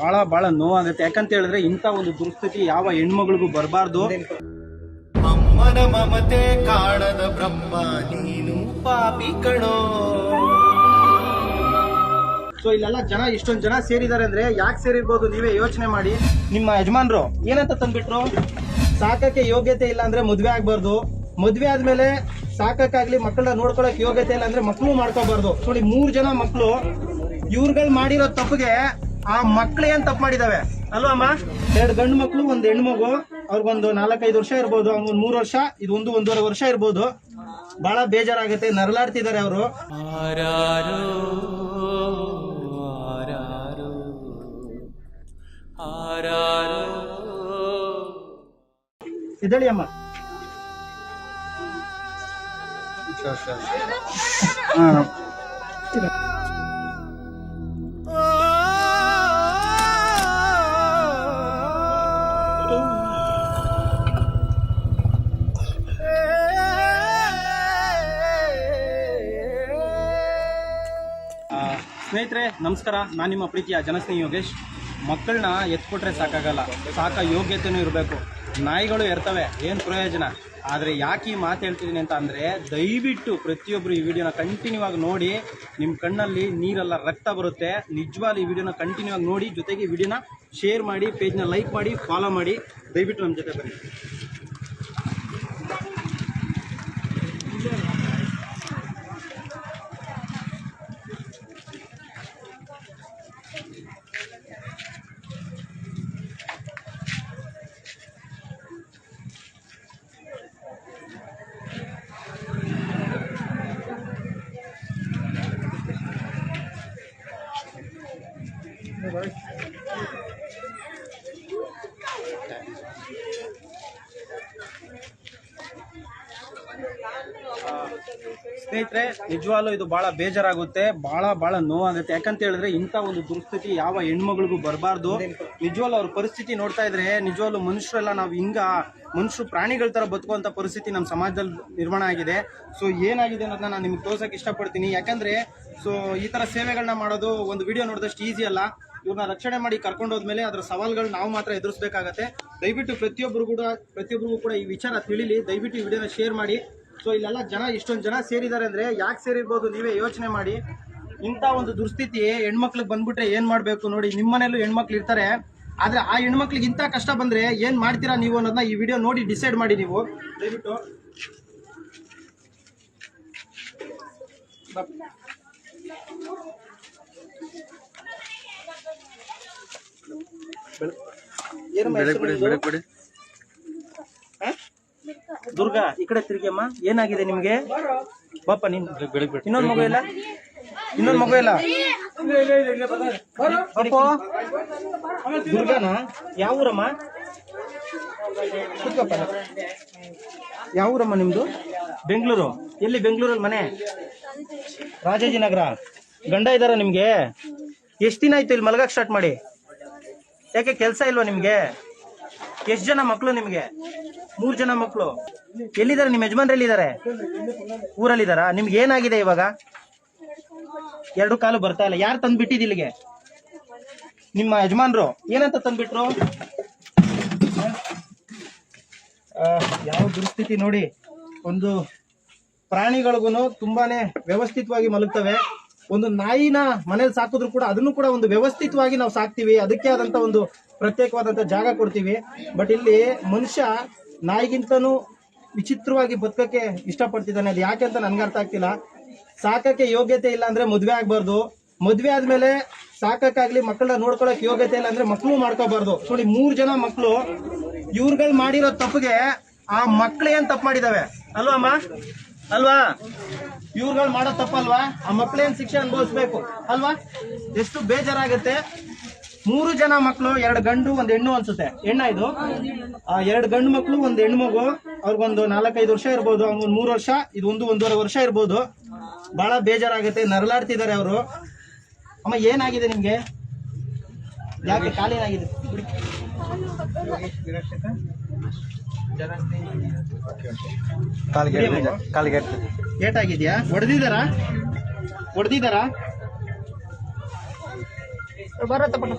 ಬಹಳ ಬಹಳ ನೋವಾಗುತ್ತೆ ಯಾಕಂತ ಹೇಳಿದ್ರೆ ಇಂಥ ಒಂದು ದುರ್ಸ್ಥಿತಿ ಯಾವ ಹೆಣ್ಮಗಳಿಗೂ ಬರಬಾರ್ದು. ಅಮ್ಮನ ಮಮತೆ ಕಾಣದ ಬ್ರಹ್ಮ ನೀನು ಪಾಪಿ ಕಣೋ. ಸೊ ಇಲ್ಲೆಲ್ಲ ಜನ ಇಷ್ಟೊಂದು ಜನ ಸೇರಿದ್ದಾರೆ ಅಂದ್ರೆ ಯಾಕೆ ಸೇರಿರ್ಬೋದು? ನೀವೇ ಯೋಚನೆ ಮಾಡಿ. ನಿಮ್ಮ ಯಜಮಾನ್ರು ಏನಂತ ತಂದ್ಬಿಟ್ರು? ಸಾಕಕ್ಕೆ ಯೋಗ್ಯತೆ ಇಲ್ಲ ಅಂದ್ರೆ ಮದ್ವೆ ಆಗ್ಬಾರ್ದು. ಮದ್ವೆ ಆದ್ಮೇಲೆ ಸಾಕಕ್ಕಾಗ್ಲಿ ಮಕ್ಕಳನ್ನ ನೋಡ್ಕೊಳಕ್ ಯೋಗ್ಯತೆ ಇಲ್ಲ ಅಂದ್ರೆ ಮಕ್ಕಳು ಮಾಡ್ಕೋಬಾರ್ದು. ನೋಡಿ ಮೂರ್ ಜನ ಮಕ್ಕಳು ಇವ್ರುಗಳು ಮಾಡಿರೋ ತಪ್ಪಿಗೆ ಆ ಮಕ್ಳು ಏನ್ ತಪ್ಪು ಮಾಡಿದಾವೆ? ಅಲ್ವಾ ಅಮ್ಮ? ಎರಡು ಗಂಡು ಮಕ್ಳು ಒಂದ್ ಹೆಣ್ಮಗು ಅವ್ರಿಗೊಂದು ನಾಲ್ಕೈದು ವರ್ಷ ಇರ್ಬೋದು ಒಂದು ಮೂರು ವರ್ಷ ಇದು ಒಂದು ಒಂದೂವರೆ ವರ್ಷ ಇರ್ಬೋದು. ಬಹಳ ಬೇಜಾರಾಗುತ್ತೆ ನರಳಾಡ್ತಿದ್ದಾರೆ ಅವರು. ಆರಾರೋ ಆರಾರೋ ಆರಾರೋ ಇದಳಿ ಅಮ್ಮ. ಆ, ಸ್ನೇಹಿತರೆ, ನಮಸ್ಕಾರ. ನಾನು ನಿಮ್ಮ ಪ್ರೀತಿಯ ಜನಸ್ನೇಹಿ ಯೋಗೇಶ್. ಮಕ್ಕಳನ್ನ ಎತ್ಕೊಟ್ರೆ ಸಾಕಾಗಲ್ಲ. ಸಾಕ ಯೋಗ್ಯತೆಯೂ ಇರಬೇಕು. ನಾಯಿಗಳು ಇರ್ತವೆ ಏನು ಪ್ರಯೋಜನ? ಆದರೆ ಯಾಕೆ ಈ ಮಾತು ಹೇಳ್ತಿದ್ದೀನಿ ಅಂತ ಅಂದರೆ, ದಯವಿಟ್ಟು ಪ್ರತಿಯೊಬ್ಬರು ಈ ವಿಡಿಯೋನ ಕಂಟಿನ್ಯೂ ಆಗಿ ನೋಡಿ ನಿಮ್ಮ ಕಣ್ಣಲ್ಲಿ ನೀರೆಲ್ಲ ರಕ್ತ ಬರುತ್ತೆ. ನಿಜವಾಗ್ಲೂ ಈ ವಿಡಿಯೋನ ಕಂಟಿನ್ಯೂ ಆಗಿ ನೋಡಿ, ಜೊತೆಗೆ ವಿಡಿಯೋನ ಶೇರ್ ಮಾಡಿ ಪೇಜ್ನ ಲೈಕ್ ಮಾಡಿ ಫಾಲೋ ಮಾಡಿ. ದಯವಿಟ್ಟು ನಮ್ಮ ಜೊತೆ ಬನ್ನಿ. ಸ್ನೇಹಿತರೆ, ನಿಜವಾಗ್ಲೂ ಇದು ಬಹಳ ಬೇಜಾರಾಗುತ್ತೆ. ಬಹಳ ಬಹಳ ನೋವಾಗುತ್ತೆ. ಯಾಕಂತ ಹೇಳಿದ್ರೆ ಇಂಥ ಒಂದು ದುರ್ಸ್ಥಿತಿ ಯಾವ ಹೆಣ್ಮಗಳಿಗೂ ಬರಬಾರ್ದು. ನಿಜವಾಗ್ಲೂ ಅವ್ರ ಪರಿಸ್ಥಿತಿ ನೋಡ್ತಾ ಇದ್ರೆ, ನಿಜವಾಗ್ಲೂ ಮನುಷ್ಯರೆಲ್ಲ ನಾವು ಹಿಂಗ ಮನುಷ್ಯರು ಪ್ರಾಣಿಗಳ ತರ ಬದುಕುವಂತ ಪರಿಸ್ಥಿತಿ ನಮ್ಮ ಸಮಾಜದಲ್ಲಿ ನಿರ್ಮಾಣ ಆಗಿದೆ. ಸೊ ಏನಾಗಿದೆ ಅನ್ನೋದನ್ನ ನಾನು ನಿಮ್ಗೆ ತೋರ್ಸಕ್ ಇಷ್ಟಪಡ್ತೀನಿ. ಯಾಕಂದ್ರೆ ಸೊ ಈ ತರ ಸೇವೆಗಳನ್ನ ಮಾಡೋದು ಒಂದು ವಿಡಿಯೋ ನೋಡಿದಷ್ಟು ಈಸಿ ಅಲ್ಲ. ಇವ್ರನ್ನ ರಕ್ಷಣೆ ಮಾಡಿ ಕರ್ಕೊಂಡು ಮೇಲೆ ಅದರ ಸವಾಲ್ಗಳು ನಾವು ಮಾತ್ರ ಎದುರಿಸಬೇಕಾಗತ್ತೆ. ದಯವಿಟ್ಟು ಪ್ರತಿಯೊಬ್ಬರು ಕೂಡ ಪ್ರತಿಯೊಬ್ಬರಿಗೂ ಕೂಡ ಈ ವಿಚಾರ ತಿಳಿಲಿ. ದಯವಿಟ್ಟು ಈ ವಿಡಿಯೋನ ಶೇರ್ ಮಾಡಿ. ಸೊ ಇಲ್ಲೆಲ್ಲ ಜನ ಇಷ್ಟೊಂದು ಜನ ಸೇರಿದ್ದಾರೆ ಅಂದರೆ ಯಾಕೆ ಸೇರಿರ್ಬೋದು ನೀವೇ ಯೋಚನೆ ಮಾಡಿ. ಇಂಥ ಒಂದು ದುಸ್ಥಿತಿ ಹೆಣ್ಮಕ್ಳಿಗೆ ಬಂದ್ಬಿಟ್ರೆ ಏನು ಮಾಡಬೇಕು ನೋಡಿ ನಿಮ್ಮನೇಲೂ ಹೆಣ್ಮಕ್ಳು ಇರ್ತಾರೆ. ಆದರೆ ಆ ಹೆಣ್ಮಕ್ಳಿಗೆ ಇಂಥ ಕಷ್ಟ ಬಂದರೆ ಏನು ಮಾಡ್ತೀರಾ ನೀವು ಅನ್ನೋದನ್ನ ಈ ವಿಡಿಯೋ ನೋಡಿ ಡಿಸೈಡ್ ಮಾಡಿ ನೀವು. ದಯವಿಟ್ಟು. ಬಾ. ದುರ್ಗಾ ಈ ಕಡೆ ತಿರುಗಿಯಮ್ಮ ಏನಾಗಿದೆ ನಿಮ್ಗೆ? ಪಾಪ ನಿನ್ ಇನ್ನೊಂದ್ ಮಗು ಇಲ್ಲ? ಇನ್ನೊಂದ್ ಮಗು ಇಲ್ಲ? ದುರ್ಗಾನ? ಯಾವ ಊರಮ್ಮ. ಯಾವ ಊರಮ್ಮ ನಿಮ್ದು? ಬೆಂಗಳೂರು. ಎಲ್ಲಿ ಬೆಂಗಳೂರಲ್ಲಿ ಮನೆ? ರಾಜಾಜಿನಗರ ಗಂಡ ಇದಾರ ನಿಮ್ಗೆ? ಎಷ್ಟು ದಿನ ಆಯ್ತು ಇಲ್ಲಿ ಮಲಗಕ್ ಸ್ಟಾರ್ಟ್ ಮಾಡಿ? ಯಾಕೆ ಕೆಲಸ ಇಲ್ವಾ ನಿಮ್ಗೆ? ಎಷ್ಟ್ ಜನ ಮಕ್ಳು ನಿಮ್ಗೆ? ಮೂರ್ ಜನ ಮಕ್ಕಳು ಎಲ್ಲಿದ್ದಾರೆ? ನಿಮ್ಮ ಯಜಮಾನ್ರಲ್ಲಿದ್ದಾರೆ? ಊರಲ್ಲಿದ್ದಾರಾ? ನಿಮ್ಗೆ ಏನಾಗಿದೆ ಇವಾಗ? ಎರಡು ಕಾಲು ಬರ್ತಾ ಇಲ್ಲ. ಯಾರು ತಂದ್ಬಿಟ್ಟಿದ್ ಇಲ್ಲಿಗೆ? ನಿಮ್ಮ ಯಜಮಾನ್ರು. ಏನಂತ ತಂದ್ಬಿಟ್ರು? ಯಾವ ದುಸ್ಥಿತಿ ನೋಡಿ. ಒಂದು ಪ್ರಾಣಿಗಳಿಗೂ ತುಂಬಾನೇ ವ್ಯವಸ್ಥಿತವಾಗಿ ಮಲಗ್ತವೆ. ಒಂದು ನಾಯಿನ ಮನೇಲಿ ಸಾಕಿದ್ರು ಕೂಡ ಅದನ್ನು ಕೂಡ ಒಂದು ವ್ಯವಸ್ಥಿತವಾಗಿ ನಾವು ಸಾಕ್ತಿವಿ. ಅದಕ್ಕೆ ಆದಂತ ಒಂದು ಪ್ರತ್ಯೇಕವಾದಂತ ಜಾಗ ಕೊಡ್ತೀವಿ. ಬಟ್ ಇಲ್ಲಿ ಮನುಷ್ಯ ನಾಯಿಗಿಂತನೂ ವಿಚಿತ್ರವಾಗಿ ಬದುಕಕ್ಕೆ ಇಷ್ಟಪಡ್ತಿದ್ದಾನೆ. ಅದು ಯಾಕೆ ಅಂತ ನನ್ಗೆ ಅರ್ಥ ಆಗ್ತಿಲ್ಲ. ಸಾಕಕ್ಕೆ ಯೋಗ್ಯತೆ ಇಲ್ಲ ಅಂದ್ರೆ ಮದುವೆ ಆಗಬಾರ್ದು. ಮದುವೆ ಆದ್ಮೇಲೆ ಸಾಕಕ್ಕಾಗ್ಲಿ ಮಕ್ಕಳನ್ನ ನೋಡ್ಕೊಳಕ್ ಯೋಗ್ಯತೆ ಇಲ್ಲ ಅಂದ್ರೆ ಮಕ್ಕಳು ಮಾಡ್ಕೋಬಾರ್ದು. ನೋಡಿ ಮೂರು ಜನ ಮಕ್ಕಳು ಇವ್ರುಗಳು ಮಾಡಿರೋ ತಪ್ಪಿಗೆ ಆ ಮಕ್ಳು ಏನ್ ತಪ್ಪು ಮಾಡಿದಾವೆ ಅಲ್ವಾ ಅಮ್ಮ? ಅಲ್ವಾ? ಇವ್ರುಗಳು ಮಾಡೋ ತಪ್ಪಲ್ವಾ? ಆ ಮಕ್ಳೇನ್ ಶಿಕ್ಷೆ ಅನುಭವಿಸ್ಬೇಕು? ಅಲ್ವಾ? ಎಷ್ಟು ಬೇಜಾರಾಗುತ್ತೆ. ಮೂರು ಜನ ಮಕ್ಕಳು ಎರಡು ಗಂಡು ಒಂದು ಹೆಣ್ಣು ಅನ್ಸುತ್ತೆ. ಹೆಣ್ಣ ಇದು? ಆ ಎರಡು ಗಂಡು ಮಕ್ಕಳು ಒಂದು ಹೆಣ್ಣು ಮಗು. ಅವ್ರಿಗೊಂದು ನಾಲ್ಕೈದು ವರ್ಷ ಇರ್ಬೋದು ಅವ್ನಿಗೊಂದು ಮೂರು ವರ್ಷ ಇದು ಒಂದು ಒಂದೂವರೆ ವರ್ಷ ಇರ್ಬೋದು. ಬಹಳ ಬೇಜಾರಾಗುತ್ತೆ ನರಳಾಡ್ತಿದ್ದಾರೆ ಅವರು. ಅಮ್ಮ ಏನಾಗಿದೆ ನಿಮ್ಗೆ? ಯಾಕೆ ಕಾಲೇನಾಗಿದೆ. ಏಟಾಗಿದ್ಯಾ? ಹೊಡೆದಿದ್ದಾರಾ? ಹೊಡೆದಿದ್ದಾರಾ? ಬರತ್ತ ಪಟ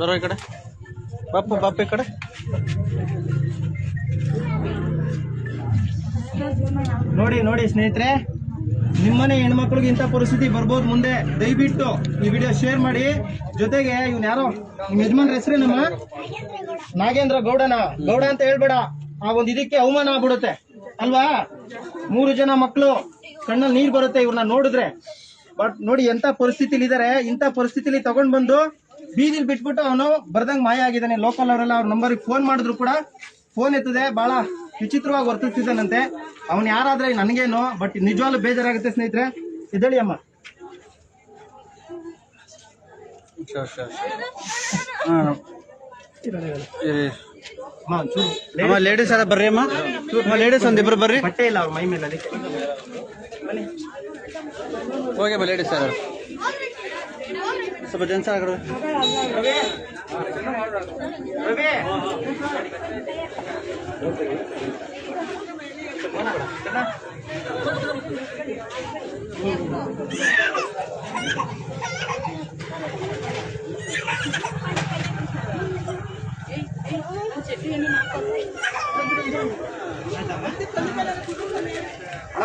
ಬರೋ ಈ ಕಡೆ. ಬಾಪ ಬಾಪ ಈ ಕಡೆ. ನೋಡಿ ನೋಡಿ ಸ್ನೇಹಿತರೆ. ನಿಮ್ಮನೆ ಹೆಣ್ಮಕ್ಳಿಗೆ ಇಂಥ ಪರಿಸ್ಥಿತಿ ಬರ್ಬೋದು ಮುಂದೆ, ದಯವಿಟ್ಟು ಈ ವಿಡಿಯೋ ಶೇರ್ ಮಾಡಿ. ಜೊತೆಗೆ ಇವ್ನ ಯಾರೋ ನಿಮ್ಮ ಯಜಮಾನ್ರ ಹೆಸರೇನಮ್ಮ ನಾಗೇಂದ್ರ ಗೌಡನ? ಗೌಡ ಅಂತ ಹೇಳ್ಬೇಡ. ಆ ಒಂದು ಇದಕ್ಕೆ ಅವಮಾನ ಆಗ್ಬಿಡುತ್ತೆ. ಅಲ್ವಾ? ಮೂರು ಜನ ಮಕ್ಕಳು ಕಣ್ಣಲ್ಲಿ ನೀರು ಬರುತ್ತೆ ಇವ್ರನ್ನ ನೋಡಿದ್ರೆ. ಬಟ್ ನೋಡಿ ಎಂತ ಪರಿಸ್ಥಿತಿಲಿ ಇದಾರೆ ಇಂಥ ಪರಿಸ್ಥಿತಿಲಿ ತಗೊಂಡ್ ಬಂದು ಬೀದಿಲಿ ಬಿಟ್ಬಿಟ್ಟು ಅವನು ಬರ್ದಂಗ್ ಮಾಯ ಆಗಿದ್ದಾನೆ. ಲೋಕಲ್ ಅವರೆಲ್ಲ ಅವ್ರ ನಂಬರ್ಗೆ ಫೋನ್ ಮಾಡಿದ್ರು ಕೂಡ. ಫೋನ್ ಎತ್ತದೆ ಬಹಳ ವಿಚಿತ್ರವಾಗಿ ವರ್ತಿಸ್ತಿದ್ದಾನಂತೆ. ಅವನು ಯಾರಾದ್ರೆ ನನಗೇನು ಬಟ್ ನಿಜವಾಗ್ಲೂ ಬೇಜಾರಾಗುತ್ತೆ ಸ್ನೇಹಿತರೆ. ಇದ್ದೇಳಿ ಅಮ್ಮ. ಅಮ್ಮ, ಲೇಡೀಸ್ ಅದ ಬರ್ರಿ ಅಮ್ಮ? ಅಮ್ಮ ಲೇಡೀಸ್ ಒಂದಿಬ್ರು ಬರ್ರಿ. ಬಟ್ಟೆ ಇಲ್ಲ ಅವ್ರ ಮೈ ಮೇಲೆ ಅದಕ್ಕೆ. ಹೋಗಿ ಅಮ್ಮ ಲೇಡೀಸ್ ಸರ್ ಸ್ವಲ್ಪ ಜನ್ಸ್ ಆಗರು ರವಿ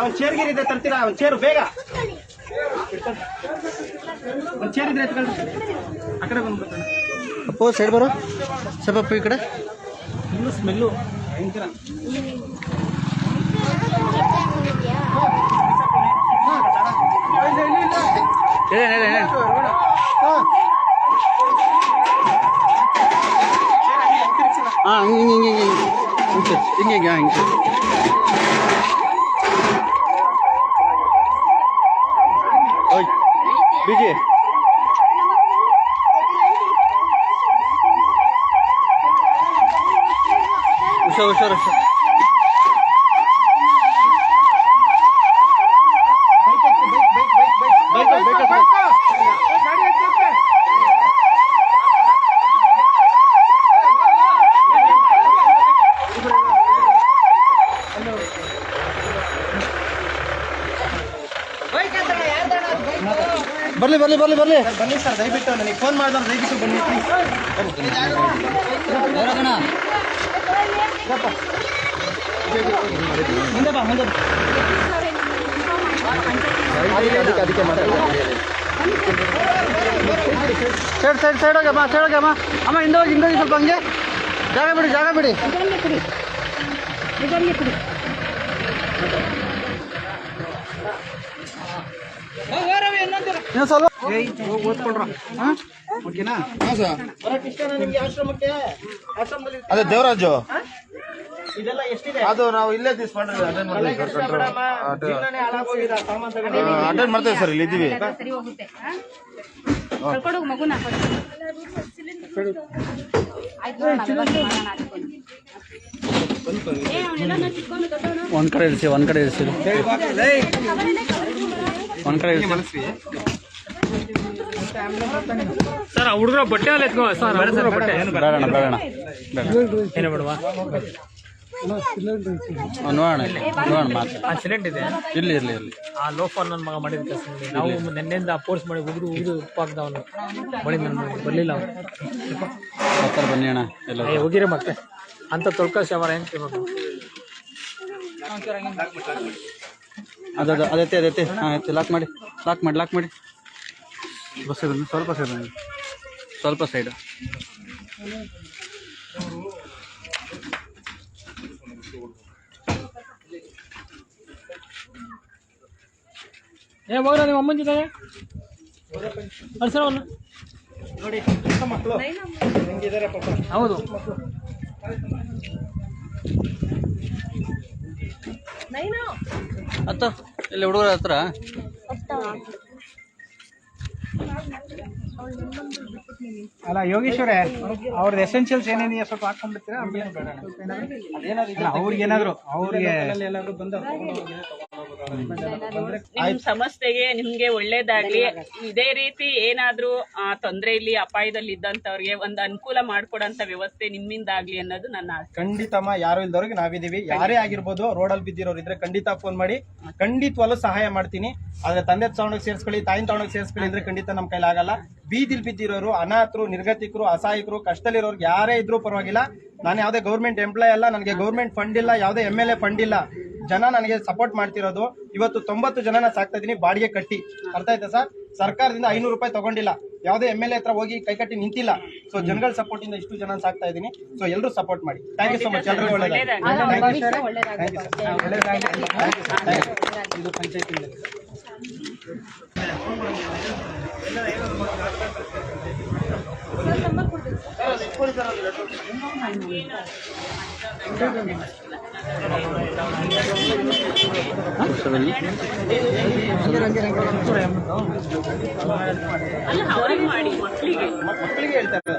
ಒಂದ್ ಚೇರ್ ಗೀರ್ ಇದೆ ತರ್ತೀರಾ ಒಂದ್ ಚೇರು ಬೇಗ ಒಂದ್ ಚೇರ್ ಇದ್ರೆ ಎತ್ಕೊಳ್ರಿ ಆ ಕಡೆ ಬಂದ್ಬಿಡ್ತಾನೆ ಓ ಸೈಡ್ ಬರೋ? ಸ್ವಲ್ಪ ಈ ಕಡೆ. ಸ್ಮೆಲ್ಲು ಭಯಂಕರ. ಹಾಂ ಹಿಂಗೆ ಹಿಂಗೆ ಹಿಂಗೆ ಹಿಂಗೆ. ಹಿಂಗೆ ಹಿಂಗೆ ಹಿಂಗೆ ಓಯ್ ಬಿಜಿ ಹುಷಾರ್ ಹುಷಾರು ಹುಷಾರು ಬರ್ಲಿ ಬರ್ಲಿ ಬರ್ಲಿ ಬರ್ಲಿ. ಬನ್ನಿ ಸರ್ ದಯವಿಟ್ಟು ನನಗೆ ಫೋನ್ ಮಾಡಿದ್ರೆ ದಯವಿಟ್ಟು ಬನ್ನಿ please. ಬಾ ಸೈಡ್ ಸೈಡ್ ಸೈಡ್ ಹೋಗಮ್ಮ ಸೈಡ್ ಹೋಗಮ್ಮ ಅಮ್ಮ, ಹಿಂದೆ ಹೋಗಿ, ಹಿಂದೆ ಸ್ವಲ್ಪ ಹಂಗೆ. ಜಾಗ ಬಿಡಿ ಜಾಗ ಬಿಡಿ. ಇನ್ನೂ ಸ್ವಲ್ಪ ಓದ್ಕೊಳ್ರ ಓಕೆನಾ? ಅದೇ ದೇವರಾಜು. ಅದು ನಾವು ಇಲ್ಲೇ ಅಟೆಂಡ್ ಮಾಡ್ತೀವಿ ಸರ್ ಇಲ್ಲಿ ಇದ್ದೀವಿ. ಸರಿ ಒಂದ್ ಕಡೆ ಇರಿಸಿ ಒಂದ್ ಕಡೆ ಇರಿಸಿ ಒಂದ್ ಕಡೆ ಸರ್ ಹುಡುಗರ ಬಟ್ಟೆ ಅಲ್ಲಿ ಸರ್ ಬಟ್ಟೆ. ಬೇಡ ಬೇಡ ಏನು ಬಿಡುವ? ನೋಡೋಣ ಇಲ್ಲಿ. ನೋಡೋಣ ಮಾತು ಆ ಸಿಲೆಂಟ್ ಇದೆ? ಇರ್ಲಿ ಇರ್ಲಿ ಇರ್ಲಿ. ಆ ಲೋಫರ್ ನನ್ನ ಮಗ ಮಾಡಿದ ಕೆಲಸ ನಾವು ನಿನ್ನೆಯಿಂದ ಫೋರ್ಸ್ ಮಾಡಿ ಉಗಿದು ಉಗಿದು ಉಪ್ಪಾಗ್ದ ಅವನು. ಬಳಿ ನನ್ನ ಬರಲಿಲ್ಲ ಅವನು. ಬರ್ತಾರೆ ಬನ್ನಿ ಅಣ್ಣ ಎಲ್ಲ ಏ ಹೋಗಿರಿ ಮತ್ತೆ. ಅಂತ ತೊಳ್ಕ ಶವರ ಹೆಂಗೆ ತಿನ್ನೋದು ಅದು ಅದು ಅದೈತೆ ಅದೈತೆ ಹಾಂ ಆಯ್ತು ಲಾಕ್ ಮಾಡಿ ಲಾಕ್ ಮಾಡಿ ಲಾಕ್ ಮಾಡಿ. ಬಸ್ ಇದೆ ಸ್ವಲ್ಪ ಸೈಡ್ ಸ್ವಲ್ಪ ಸೈಡ್ ಏ ಹೋಗ್ರ ನಿಮ್ಮ ಅಮ್ಮನ ಜೊತೆ ಕಳ್ಸೋಣ ನೋಡಿ ಚಿಕ್ಕ ಮಕ್ಕಳು ಹೆಂಗಿದ್ದಾರೆ ಪಾಪ. ಹೌದು. ಅತ್ತ ಇಲ್ಲಿ ಹುಡುಗರ ಹತ್ರ? ಅಲ್ಲ ಯೋಗೇಶ್ವರೇ ಅವ್ರದ್ದು ಎಸೆನ್ಷಿಯಲ್ಸ್ ಏನೇನಿದೆ ಸ್ವಲ್ಪ ಹಾಕೊಂಡ್ಬಿಡ್ತೀರಾ? ಅದೇನು ಬೇಡ ಅದೇನಾದ್ರು ಅವ್ರಿಗೆ ಏನಾದ್ರು ಅವ್ರಿಗೆ ಎಲ್ಲಾದ್ರೂ ಬಂದ ನಿಮ್ ಸಮಸ್ಯೆಗೆ ನಿಮ್ಗೆ ಒಳ್ಳೇದಾಗ್ಲಿ. ಇದೇ ರೀತಿ ಏನಾದ್ರೂ ಆ, ತೊಂದ್ರೆಯಲ್ಲಿ ಅಪಾಯದಲ್ಲಿ ಇದ್ದಂತವ್ರಿಗೆ ಒಂದು ಅನುಕೂಲ ಮಾಡ್ಕೊಡಂತ ವ್ಯವಸ್ಥೆ ನಿಮ್ಮಿಂದ ಆಗ್ಲಿ ಅನ್ನೋದು ನನ್ನ ಆಸೆ. ಖಂಡಿತಮ್ಮ ಯಾರು ಇಲ್ದವ್ರಿಗೆ ನಾವಿದೀವಿ ಯಾರೇ ಆಗಿರ್ಬೋದು ಅಲ್ಲಿ ಬಿದ್ದಿರೋರು ಇದ್ರೆ ಖಂಡಿತ ಫೋನ್ ಮಾಡಿ. ಖಂಡಿತವಾಗ್ಲೂ ಸಹಾಯ ಮಾಡ್ತೀನಿ. ಆದ್ರೆ ತಂದೆ ತಗೊಂಡೋಗಿ ಸೇರಿಸ್ಕೊಳ್ಳಿ ತಾಯಿ ತಗೊಂಡೋಗಿ ಸೇರಿಸ್ಕೊಳ್ಳಿ ಅಂದ್ರೆ ಖಂಡಿತ ನಮ್ ಕೈಲಾಗಲ್ಲ ಬೀದಿಲ್ ಬಿದ್ದಿರೋರು ಅನಾಥರು ನಿರ್ಗತಿಕರು ಅಸಹಾಯಕರು ಕಷ್ಟದಲ್ಲಿರೋರ್ಗೆ ಯಾರೇ ಇದ್ರೂ ಪರವಾಗಿಲ್ಲ. ನಾನು ಯಾವುದೇ ಗೌರ್ಮೆಂಟ್ ಎಂಪ್ಲಾಯ್ ಅಲ್ಲ ನನಗೆ ಗೌರ್ಮೆಂಟ್ ಫಂಡ್ ಇಲ್ಲ ಯಾವುದೇ ಎಂ ಎಲ್ ಎ ಫಂಡ್ ಇಲ್ಲ. ಜನ ನನಗೆ ಸಪೋರ್ಟ್ ಮಾಡ್ತಿರೋದು. ಇವತ್ತು ತೊಂಬತ್ತು ಜನನ ಸಾಕ್ತಾ ಇದ್ದೀನಿ ಬಾಡಿಗೆ ಕಟ್ಟಿ. ಅರ್ಥ ಆಯ್ತಾ ಸರ್? ಸರ್ಕಾರದಿಂದ ಐನೂರು ರೂಪಾಯಿ ತಗೊಂಡಿಲ್ಲ. ಯಾವುದೇ ಎಂ ಎಲ್ ಎ ಹತ್ರ ಹೋಗಿ ಕೈ ಕಟ್ಟಿ ನಿಂತಿಲ್ಲ. ಸೊ ಜನಗಳ ಸಪೋರ್ಟ್ ಇಂದ ಇಷ್ಟು ಜನ ಸಾಕ್ತಾ ಇದ್ದೀನಿ ಸೊ ಎಲ್ಲರೂ ಸಪೋರ್ಟ್ ಮಾಡಿ. ಥ್ಯಾಂಕ್ ಯು ಸೊ ಮಚ್ ಎಲ್ಲರಿಗೂ ಒಳ್ಳೆಯದಾಗಲಿ ಥ್ಯಾಂಕ್ ಯು ಸರ್ ಅಲ್ಲ ಅವ್ರಿಗೆ ಮಾಡಿ ಮಕ್ಕಳಿಗೆ. ಮಕ್ಕಳಿಗೆ ಹೇಳ್ತಾರೆ.